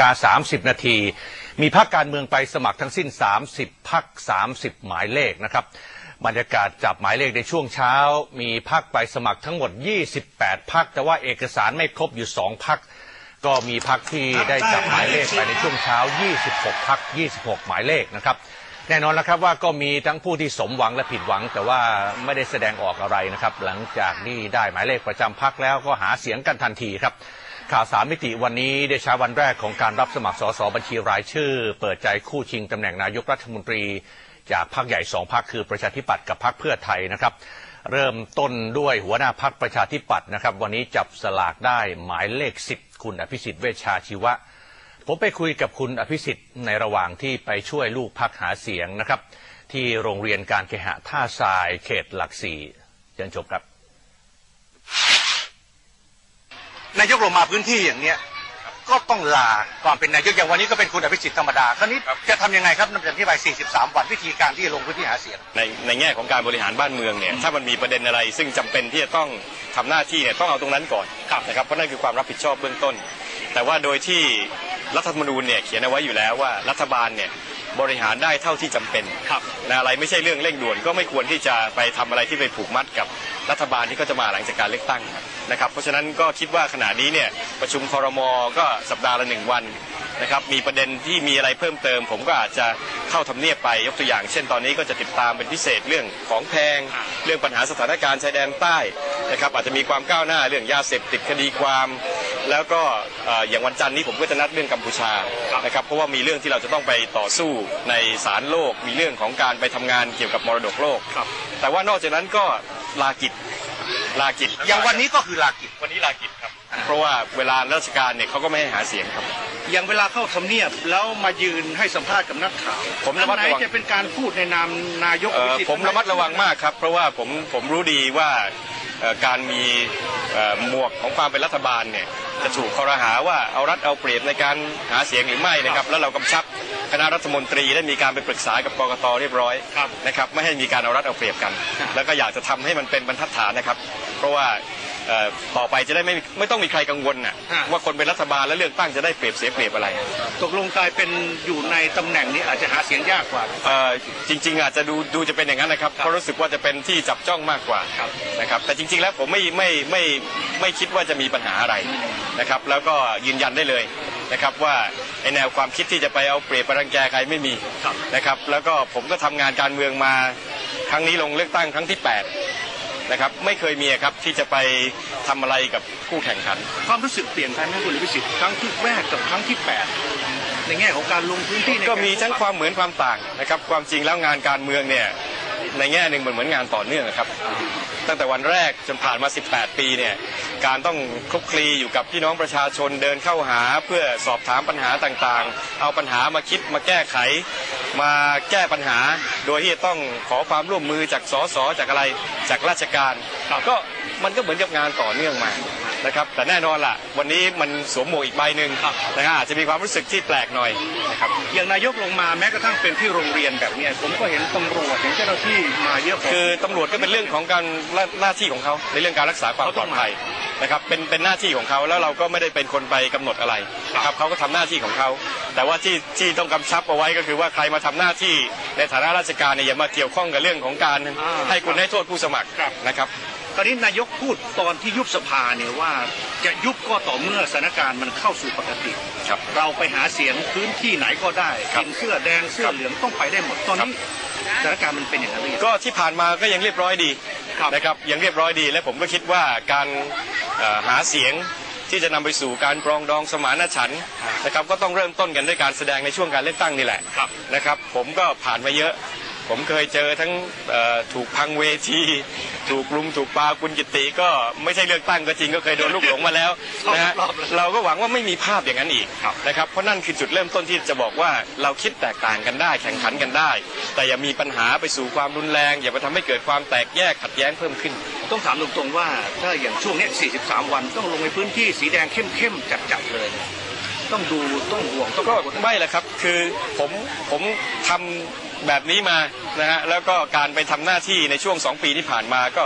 กา30 นาที มีพักการเมืองไปสมัครทั้งสิ้น 30 พัก 30 หมายเลขนะครับ บรรยากาศจับหมายเลขในช่วงเช้า มีพักไปสมัครทั้งหมด 28 พัก แต่ว่าเอกสารไม่ครบอยู่ 2 พัก ก็มีพักที่ได้จับหมายเลขไปในช่วงเช้า 26 พัก 26 หมายเลขนะครับ แน่นอนแล้วครับว่าก็มีทั้งผู้ที่สมหวังและผิดหวัง แต่ว่าไม่ได้แสดงออกอะไรนะครับ หลังจากที่ได้หมายเลขประจำพักแล้วก็หาเสียงกันทันทีครับ ข่าวสามมิติวันนี้ได้ใช้วันแรกของการรับสมัครสสบัญชีรายชื่อ เปิดใจคู่ชิงตำแหน่งนายกรัฐมนตรี จากพรรคใหญ่สองพรรคคือประชาธิปัตย์กับพรรคเพื่อไทยนะครับ เริ่มต้นด้วยหัวหน้าพรรคประชาธิปัตย์นะครับ วันนี้จับสลากได้หมายเลขสิบคุณอภิสิทธิ์เวชชาชีวะ ผมไปคุยกับคุณอภิสิทธิ์ในระหว่างที่ไปช่วยลูกพักหาเสียงนะครับ ที่โรงเรียนการเคหะท่าทรายเขตหลักสี่เชิญชมครับ นายกลงมาพื้นที่อย่างเนี้ยก็ต้องลาความเป็นนายกอย่างวันนี้ก็เป็นคุณอภิสิทธิ์ธรรมดาคราวนี้จะทำยังไงครับนับจากที่ไป43 วันวิธีการที่จะลงพื้นที่หาเสียง ในในแง่ของการบริหารบ้านเมืองเนี่ยถ้ามันมีประเด็นอะไร ซึ่งจำเป็นที่จะต้องทำหน้าที่เนี่ยต้องเอาตรงนั้นก่อนนะครับเพราะนั่นคือความรับผิดชอบเบื้องต้น แต่ว่าโดยที่รัฐธรรมนูญเนี่ยเขียนเอาไว้อยู่แล้วว่ารัฐบาลเนี่ย บริหารได้เท่าที่จำเป็นนะอะไรไม่ใช่เรื่องเร่งด่วนก็ไม่ควรที่จะไปทำอะไรที่ไปผูกมัดกับรัฐบาลที่ก็จะมาหลังจากการเลือกตั้งนะครับ เพราะฉะนั้นก็คิดว่าขณะนี้เนี่ยประชุมครมก็สัปดาห์ละหนึ่งวันนะครับมีประเด็นที่มีอะไรเพิ่มเติม ผมก็อาจจะเข้าทำเนียบไปยกตัวอย่าง เช่นตอนนี้ก็จะติดตามเป็นพิเศษเรื่องของแพง เรื่องปัญหาสถานการณ์ชายแดนใต้นะครับอาจจะมีความก้าวหน้าเรื่องยาเสพติดคดีความ แล้วก็เอ่ออย่างวันจันทร์นี้ผมก็จะนัดเรื่องกัมพูชานะครับเพราะว่ามีเรื่องที่เราจะต้องไปต่อสู้ในศาลโลก มีเรื่องของการไปทำงานเกี่ยวกับมรดกโลก แต่ว่านอกจากนั้นก็ลากิจลากิจอย่างวันนี้ก็คือลากิจวันนี้ลากิจครับ เพราะว่าเวลาราชการเนี่ยเขาก็ไม่ให้หาเสียงครับ อย่างเวลาเข้าทำเนียบแล้วมายืนให้สัมภาษณ์กับนักข่าวผมระมัดระวังอันไหนจะเป็นการพูดในนามนายกเอ่ออภิสิทธิ์ผมระมัดระวังมากครับ เพราะว่าผมผมรู้ดีว่าเอ่อ การมีเอ่อหมวกของความเป็นรัฐบาลเนี่ยจะถูกคอรหาว่าเอารัดเอาเปรียบในการหาเสียงหรือไม่นะครับแล้วเรากำชับคณะรัฐมนตรีได้มีการไปปรึกษากับกกตเรียบร้อยนะครับไม่ให้มีการเอารัดเอาเปรียบกัน แล้วก็อยากจะทำให้มันเป็นบรรทัดฐานนะครับ เพราะว่า เอ่อต่อไปจะได้ไม่ไม่ต้องมีใครกังวลนะว่าคนเป็นรัฐบาลแล้วเลือกตั้งจะได้เปรียบเสียเปรียบอะไรตกลงกลายเป็นอยู่ในตำแหน่งนี้อาจจะหาเสียงยากกว่า เอ่อจริง ๆ อาจจะดูดูจะเป็นอย่างนั้นนะครับเพราะรู้สึกว่าจะเป็นที่จับจ้องมากกว่าครับนะครับแต่จริง ๆ แล้วผมไม่ไม่ไม่ไม่คิดว่าจะมีปัญหาอะไรนะครับแล้วก็ยืนยันได้เลยนะครับว่าไอแนวความคิดที่จะไปเอาเปรียบไปรังแกใครไม่มีนะครับแล้วก็ผมก็ทำงานการเมืองมาครั้งนี้ลงเลือกตั้งครั้งที่8 นะครับไม่เคยมีครับที่จะไปทำอะไรกับคู่แข่งขัน ความรู้สึกเปลี่ยนไปไหมคุณอภิสิทธิ์ครั้งที่แรกกับครั้งที่แปดในแง่ของการลงพื้นที่ในก็มีทั้งความเหมือนความต่างนะครับความจริงแล้วงานการเมืองเนี่ยในแง่หนึ่งมันเหมือนงานต่อเนื่องนะครับ ตั้งแต่วันแรกจนผ่านมา 18 ปีเนี่ยการต้องคลุกคลีอยู่กับพี่น้องประชาชนเดินเข้าหาเพื่อสอบถามปัญหาต่างๆ เอาปัญหามาคิดมาแก้ไข มาแก้ปัญหา โดยที่จะต้องขอความร่วมมือจากสสจากอะไรจากราชการก็มันก็เหมือนกับงานต่อเนื่องมา นะครับแต่แน่นอนล่ะ วันนี้มันสวมหมวกอีกใบหนึ่งนะฮะอาจจะมีความรู้สึกที่แปลกหน่อยนะครับอย่างนายกลงมาแม้กระทั่งเป็นที่โรงเรียนแบบเนี้ยผมก็เห็นตำรวจเห็นเจ้าหน้าที่มาเยอะพอคือตำรวจก็เป็นเรื่องของการหน้าหน้าที่ของเขาในเรื่องการรักษาความเขาปต้ลอองดมาภัยนะครับเป็นเป็นหน้าที่ของเขาแล้วเราก็ไม่ได้เป็นคนไปกำหนดอะไรนะครับเขาก็ทำหน้าที่ของเขา แต่ว่าที่ที่ต้องกำชับเอาไว้ก็คือว่าใครมาทำหน้าที่ในฐานะราชการเนี่ยอย่ามาเกี่ยวข้องกับเรื่องของการให้คุณให้โทษผู้สมัครนะครับ ตอนนี้นายกพูดตอนที่ยุบสภาเนี่ยว่าจะยุบก็ต่อเมื่อสถานการณ์มันเข้าสู่ปกติครับเราไปหาเสียงพื้นที่ไหนก็ได้ครับกินเสื้อแดงเสื้อเหลืองต้องไปได้หมดตอนนี้สถานการณ์มันเป็นอย่างนั้นหรือยัง ก็ที่ผ่านมาก็ยังเรียบร้อยดีครับนะครับยังเรียบร้อยดีและผมก็คิดว่าการเอ่อหาเสียงที่จะนำไปสู่การปรองดองสมานฉันท์นะครับก็ต้องเริ่มต้นกันด้วยการแสดงในช่วงการเลือกตั้งนี่แหละนะครับผมก็ผ่านมาเยอะ ผมเคยเจอทั้งเอ่อถูกพังเวที ถูกลุมถูกปาคุณกิติก็ไม่ใช่เลือกตั้งก็จริงก็เคยโดนลูกหลงมาแล้วนะฮะรอบๆเลยเราก็หวังว่าไม่มีภาพอย่างนั้นอีกนะครับเพราะนั่นคือจุดเริ่มต้นที่จะบอกว่าเราคิดแตกต่างกันได้ แข่งขันกันได้ แต่อย่ามีปัญหาไปสู่ความรุนแรง อย่าไปทำให้เกิดความแตกแยกขัดแย้งเพิ่มขึ้น ต้องถามตรงๆว่าถ้าอย่างช่วงเนี้ย43 วันต้องลงในพื้นที่สีแดงเข้มๆจัดๆเลยต้องดูต้องห่วงต้องก็กังวลไม่แหละครับ คือผมผมทำ แบบนี้มานะฮะแล้วก็การไปทำหน้าที่ในช่วง 2 ปีที่ผ่านมาก็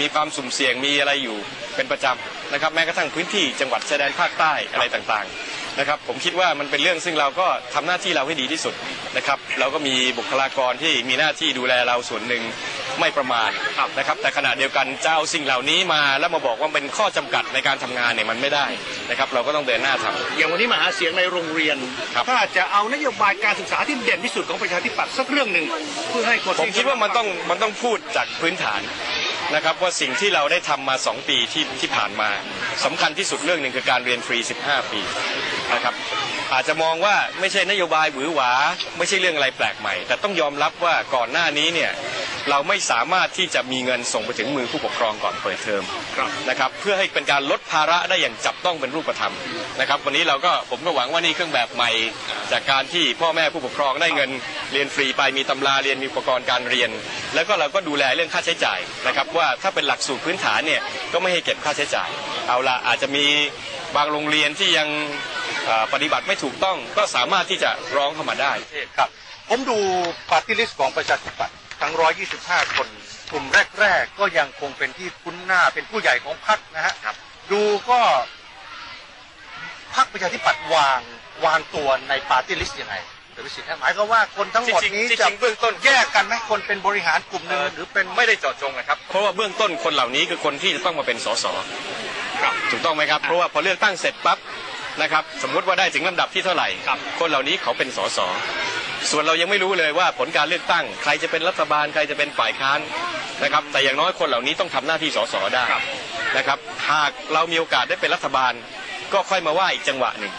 มีความสุ่มเสี่ยงมีอะไรอยู่เป็นประจำนะครับแม้กระทั่งพื้นที่จังหวัดชายแดนภาคใต้อะไรต่างๆนะครับผมคิดว่ามันเป็นเรื่องซึ่งเราก็ทำหน้าที่เราให้ดีที่สุดนะครับเราก็มีบุคลากรที่มีหน้าที่ดูแลเราส่วนหนึ่ง ไม่ประมาทนะครับ แต่ขณะเดียวกันจะเอาสิ่งเหล่านี้มาแล้วมาบอกว่าเป็นข้อจำกัดในการทำงานเนี่ยมันไม่ได้นะครับ เราก็ต้องเดินหน้าทำอย่างวันนี้มาหาเสียงในโรงเรียนครับถ้าจะเอานโยบายการศึกษาที่เด่นที่สุดของประชาธิปัตย์สักเรื่องหนึ่งเพื่อให้คนผมคิดว่ามันต้องมันต้องพูดจากพื้นฐานนะครับว่าสิ่งที่เราได้ทำมา 2 ปีที่ที่ผ่านมาสำคัญที่สุดเรื่องหนึ่งคือการเรียนฟรี 15 ปีนะครับอาจจะมองว่าไม่ใช่นโยบายหวือหวา ไม่ใช่เรื่องอะไรแปลกใหม่ แต่ต้องยอมรับว่าก่อนหน้านี้เนี่ย เราไม่สามารถที่จะมีเงินส่งไปถึงมือผู้ปกครองก่อนเปิดเทอมนะครับเพื่อให้เป็นการลดภาระได้อย่างจับต้องเป็นรูปธรรมนะครับวันนี้เราก็ผมก็หวังว่านี่เครื่องแบบใหม่ จากการที่พ่อแม่ผู้ปกครองได้เงินเรียนฟรีไปมีตำราเรียนมีอุปกรณ์การเรียน แล้วก็เราก็ดูแลเรื่องค่าใช้จ่ายนะครับว่าถ้าเป็นหลักสูตรพื้นฐานเนี่ยก็ไม่ให้เก็บค่าใช้จ่าย เอาละอาจจะมีบางโรงเรียนที่ยังเอ่อปฏิบัติไม่ถูกต้องก็สามารถที่จะร้องเข้ามาได้ครับผมดูปาร์ตี้ลิสต์ของประชาธิปัตย์ ทั้ง 125 คน กลุ่มแรก ๆ ก็ยังคงเป็นที่คุ้นหน้าเป็นผู้ใหญ่ของพรรคนะฮะดูก็พรรคประชาธิปัตย์วางวางตัวในปาร์ตี้ลิสต์ยังไงเดี๋ยววิสิทธิ์หมายก็ว่าคนทั้งหมดนี้จริงๆจะจริงๆเบื้องต้นแยกกันไหมคนเป็นบริหารกลุ่มหนึ่งหรือเป็นไม่ได้เจาะจงนะครับ เพราะว่าเบื้องต้นคนเหล่านี้คือคนที่จะต้องมาเป็นสสถูกต้องไหมครับ เพราะว่าพอเลือกตั้งเสร็จปั๊บนะครับ สมมุติว่าได้ถึงลำดับที่เท่าไหร่ คนเหล่านี้เขาเป็นสส ส่วนเรายังไม่รู้เลยว่าผลการเลือกตั้ง ใครจะเป็นรัฐบาลใครจะเป็นฝ่ายค้านนะครับ แต่อย่างน้อยคนเหล่านี้ต้องทำหน้าที่สสได้นะครับ หากเรามีโอกาสได้เป็นรัฐบาล ก็ค่อยมาว่าอีกจังหวะหนึ่ง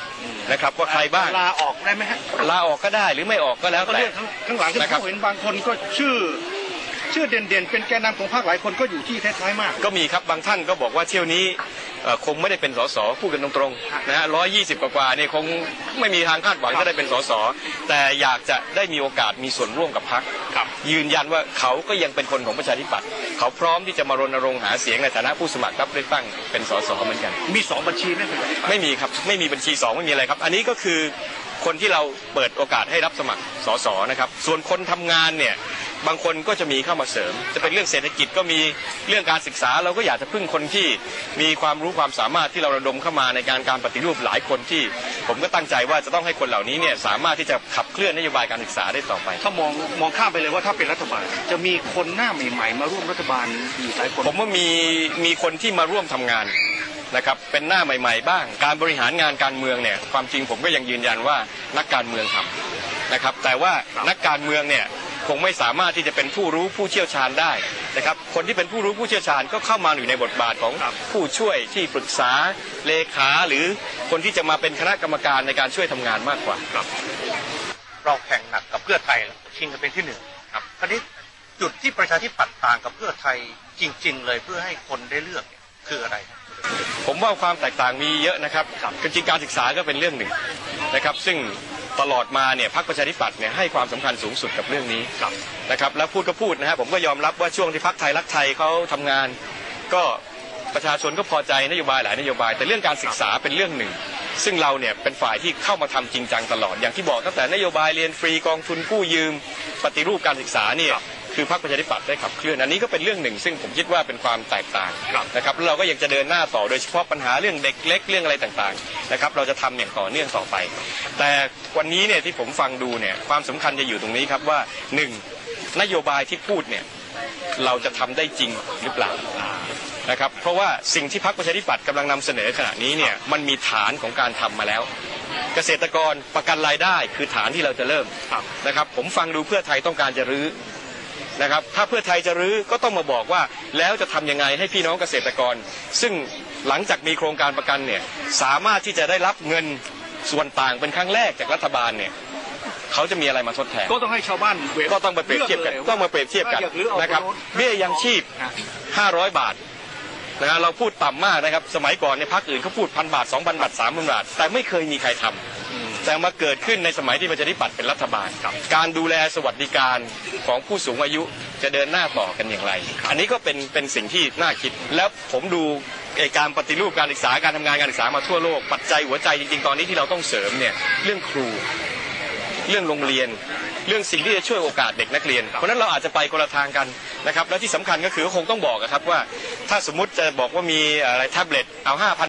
นะครับว่าใครบ้างลาออกได้ไหมฮะลาออกก็ได้หรือไม่ออกก็แล้วก็แต่เรื่องข้างข้างหลังที่นะครับผมเห็นบางคนก็ชื่อชื่อเด่นๆ เป็นแกนนำของพรรคหลายคนก็อยู่ที่ท้ายๆมาก ก็มีครับบางท่านก็บอกว่าเที่ยวนี้เอ่อ คงไม่ได้เป็นสสพูดกันตรงๆนะฮะร้อยยี่สิบกว่าๆเนี่ยคงไม่มีทางคาดหวังจะได้เป็นสสแต่อยากจะได้มีโอกาสมีส่วนร่วมกับพรรคยืนยันว่าเขาก็ยังเป็นคนของประชาธิปัตย์เขาพร้อมที่จะมารณรงค์หาเสียงในฐานะผู้สมัครรับเลือกตั้งเป็นสสเหมือนกัน มีสองบัญชีไหมคุณไม่มีครับไม่มีบัญชีสองไม่มีอะไรครับ อันนี้ก็คือคนที่เราเปิดโอกาสให้รับสมัครสสนะครับ ส่วนคนทำงานเนี่ย บางคนก็จะมีเข้ามาเสริม จะเป็นเรื่องเศรษฐกิจก็มีเรื่องการศึกษา เราก็อยากจะพึ่งคนที่มีความรู้ความสามารถที่เราระดมเข้ามาในการการปฏิรูปหลายคนที่ ผมก็ตั้งใจว่าจะต้องให้คนเหล่านี้เนี่ยสามารถที่จะขับเคลื่อนนโยบายการศึกษาได้ต่อไป ถ้ามองมองข้ามไปเลยว่าถ้าเป็นรัฐบาล จะมีคนหน้าใหม่ ๆ มาร่วมรัฐบาลอยู่หลายคน ผมว่ามีมีคนที่มาร่วมทำงานนะครับเป็นหน้าใหม่ ๆ บ้าง การบริหารงานการเมืองเนี่ยความจริงผมก็ยังยืนยันว่านักการเมืองทำนะครับแต่ว่านักการเมืองเนี่ย คงไม่สามารถที่จะเป็นผู้รู้ผู้เชี่ยวชาญได้นะครับคนที่เป็นผู้รู้ผู้เชี่ยวชาญก็เข้ามาอยู่ในบทบาทของผู้ช่วยที่ปรึกษาเลขาหรือคนที่จะมาเป็นคณะกรรมการในการช่วยทำงานมากกว่าเราแข่งหนักกับเพื่อไทยชิงกันเป็นที่หนึ่งครับคราวนี้จุดที่ประชาธิปัตย์ต่างกับเพื่อไทยจริง ๆ เลยเพื่อให้คนได้เลือกเนี่ยคืออะไรครับผมว่าความแตกต่างมีเยอะนะครับคือจริงการศึกษาก็เป็นเรื่องหนึ่งนะครับ ซึ่ง ตลอดมาเนี่ยพรรคประชาธิปัตย์เนี่ยให้ความสำคัญสูงสุดกับเรื่องนี้นะครับแล้วพูดก็พูดนะฮะผมก็ยอมรับว่าช่วงที่พรรคไทยรักไทยเขาทำงาน ก็ประชาชนก็พอใจนโยบายหลายนโยบาย แต่เรื่องการศึกษาเป็นเรื่องหนึ่ง ซึ่งเราเนี่ยเป็นฝ่ายที่เข้ามาทำจริงจังตลอดอย่างที่บอกตั้งแต่นโยบายเรียนฟรีกองทุนกู้ยืม ปฏิรูปการศึกษาเนี่ยคือพรรคประชาธิปัตย์ได้ขับเคลื่อนอันนี้ก็เป็นเรื่องหนึ่ง ซึ่งผมคิดว่าเป็นความแตกต่างนะครับแล้วเราก็ยังจะเดินหน้าต่อโดยเฉพาะปัญหาเรื่องเด็กเล็กเรื่องอะไรต่างๆ นะครับเราจะทำอย่างต่อเนื่องต่อไป แต่วันนี้เนี่ยที่ผมฟังดูเนี่ยความสำคัญจะอยู่ตรงนี้ครับว่าหนึ่งนโยบายที่พูดเนี่ยเราจะทำได้จริงหรือเปล่านะครับเพราะว่าสิ่งที่พรรคประชาธิปัตย์กำลังนำเสนอขณะนี้เนี่ยมันมีฐานของการทำมาแล้ว เกษตรกรประกันรายได้คือฐานที่เราจะเริ่มนะครับผมฟังดูเพื่อไทยต้องการจะรื้อ นะครับถ้าเพื่อไทยจะรื้อก็ต้องมาบอกว่าแล้วจะทำยังไงให้พี่น้องเกษตรกร ซึ่งหลังจากมีโครงการประกันเนี่ยสามารถที่จะได้รับเงินส่วนต่างเป็นครั้งแรกจากรัฐบาลเนี่ยเขาจะมีอะไรมาทดแทนก็ต้องให้ชาวบ้านเวทก็ต้องมาเปรียบเทียบกันลืลต้องมาเปรียบเทียบกันว่าอยาลื้อเอานะครับตงโเบี้ยยังชีพ 500 บาทนะฮะเราพูดต่ำมากนะครับ สมัยก่อนในยพักอื่นเขาพูดพันบาท2,000บาท3,000บาท แต่ไม่เคยมีใครทำ แต่มาเกิดขึ้นในสมัยที่ประชาธิปัตย์เป็นรัฐบาลการดูแลสวัสดิการของผู้สูงอายุจะเดินหน้าต่อกันอย่างไร อันนี้ก็เป็นเป็นสิ่งที่น่าคิด แล้วผมดูการปฏิรูปการศึกษาการทำงานการศึกษามาทั่วโลกปัจจัยหัวใจจริงๆ ตอนนี้ที่เราต้องเสริมเนี่ยเรื่องครู เรื่องโรงเรียน เรื่องสิ่งที่จะช่วยโอกาสเด็กนักเรียน เพราะฉะนั้นเราอาจจะไปคนละทางกันนะครับ แล้วที่สำคัญก็คือคงต้องบอกครับว่า ถ้าสมมุติจะบอกว่ามีอะไรแท็บเล็ตเอา5,000